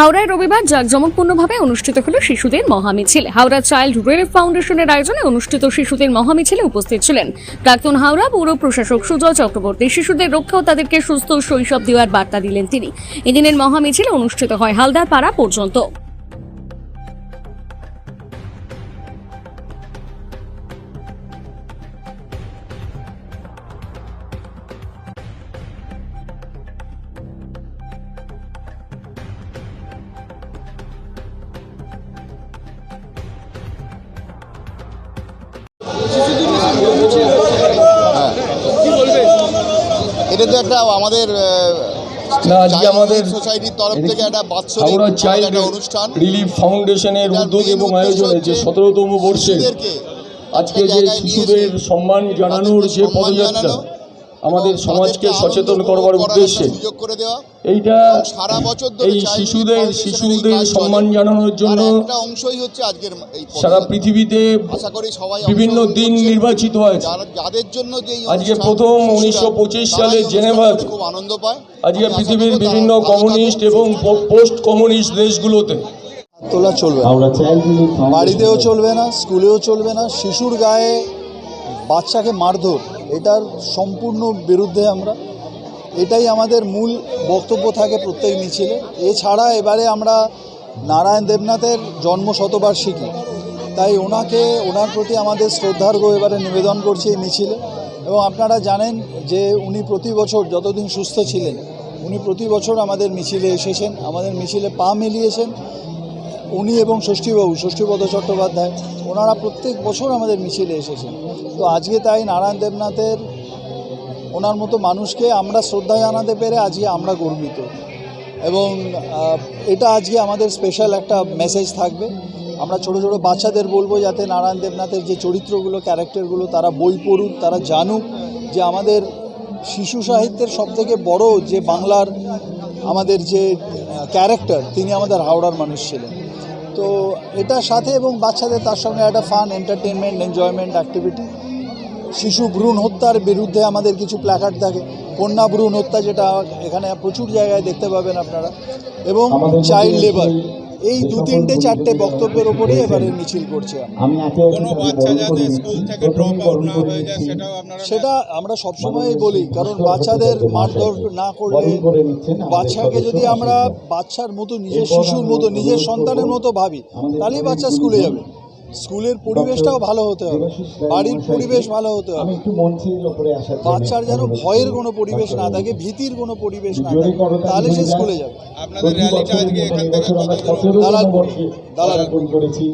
হাওড়ায় রবিবার জাঁকজমকপূর্ণভাবে অনুষ্ঠিত হল শিশুদের মহামিছিল। হাওড়া চাইল্ড রেল ফাউন্ডেশনের আয়োজনে অনুষ্ঠিত শিশুদের মহামিছিলে উপস্থিত ছিলেন প্রাক্তন হাওড়া পৌর প্রশাসক সুজয় চক্রবর্তী। শিশুদের রক্ষা ও তাদেরকে সুস্থ শৈশব দেওয়ার বার্তা দিলেন তিনি। এদিনের মহামিছিল অনুষ্ঠিত হয় হালদার পাড়া পর্যন্ত। এটা তো একটা আমাদের আজকে আমাদের সোসাইটির তরফ থেকে একটা বাৎসরিক চাইল্ড একটা অনুষ্ঠান। রিলিফ ফাউন্ডেশনের উদ্যোগ এবং উদ্দেশ্য আয়োজনে যে সতেরোতম বর্ষে। আজকে যে শিশুদের সম্মান জানানোর যে পদযাত্রা জানানো আমাদের সমাজকে সচেতন করবার উদ্দেশ্যে করে দেওয়া এইটা সারা বছর এই শিশুদের শিশুদের সম্মান জানানোর জন্য একটা অংশই হচ্ছে আজকের সারা পৃথিবীতে আশা করি সবাই বিভিন্ন দিন নির্বাচিত হয়েছে। যারা যাদের জন্য আজকে প্রথম উনিশশো 1925 তারা সালে করে খুব আনন্দ পায়। আজকে পৃথিবীর বিভিন্ন কমিউনিস্ট এবং পোস্ট কমিউনিস্ট দেশগুলোতে। তোলা চলবে বাড়িতেও চলবে না স্কুলেও চলবে না শিশুর গায়ে বাচ্চাকে মারধর। এটার সম্পূর্ণ বিরুদ্ধে আমরা, এটাই আমাদের মূল বক্তব্য থাকে প্রত্যেক মিছিলে। এছাড়া এবারে আমরা নারায়ণ দেবনাথের জন্ম শতবার্ষিকী, তাই ওনাকে, ওনার প্রতি আমাদের শ্রদ্ধার্ঘ এবারে নিবেদন করছি এই মিছিলে। এবং আপনারা জানেন যে উনি প্রতি বছর যতদিন সুস্থ ছিলেন, উনি প্রতি বছর আমাদের মিছিলে এসেছেন, আমাদের মিছিলে পা মিলিয়েছেন। উনি এবং ষষ্ঠীবাবু, ষষ্ঠীপদ চট্টোপাধ্যায়, ওনারা প্রত্যেক বছর আমাদের মিছিলে এসেছেন। তো আজকে তাই নারায়ণ দেবনাথের ওনার মতো মানুষকে আমরা শ্রদ্ধা জানাতে পেরে আজকে আমরা গর্বিত। এবং এটা আজকে আমাদের স্পেশাল একটা মেসেজ থাকবে। আমরা ছোট ছোট বাচ্চাদের বলব যাতে নারায়ণ দেবনাথের যে চরিত্রগুলো ক্যারেক্টারগুলো তারা বই পড়ুক, তারা জানুক যে আমাদের শিশু সাহিত্যের সবথেকে বড় যে বাংলার আমাদের যে ক্যারেক্টার তিনি আমাদের হাওড়ার মানুষ ছিলেন। তো এটার সাথে এবং বাচ্চাদের তার সঙ্গে একটা ফান এন্টারটেনমেন্ট এনজয়মেন্ট অ্যাক্টিভিটি শিশু ভ্রূণ হত্যার বিরুদ্ধে আমাদের কিছু প্ল্যাকার্ড থাকে। কন্যা ভ্রূণ হত্যা যেটা এখানে প্রচুর জায়গায় দেখতে পাবেন আপনারা। এবং চাইল্ড লেবার এই দু তিনটে চারটে বক্তব্যের ওপরেই এবারে মিছিল করছি আমরা। আমি একে একে কোনো বাচ্চা বরণ যাতে স্কুল থেকে ড্রপ না হয়ে যায় সেটাও সেটা আমরা সবসময় বলি কারণ বাচ্চাদের মারধর না করলে বাচ্চাকে যদি আমরা বাচ্চার মতো নিজের শিশুর মতো নিজের সন্তানের মতো ভাবি তাহলেই বাচ্চা স্কুলে যাবে। স্কুলের পরিবেশটাও ভালো হতে হবে। বাড়ির পরিবেশ ভালো হতে হবে। বাচ্চার যেন ভয়ের কোনো পরিবেশ না থাকে ভীতির কোনো পরিবেশ না থাকে তাহলে সে যায়। স্কুলে যাবে। দালালপুর করেছি।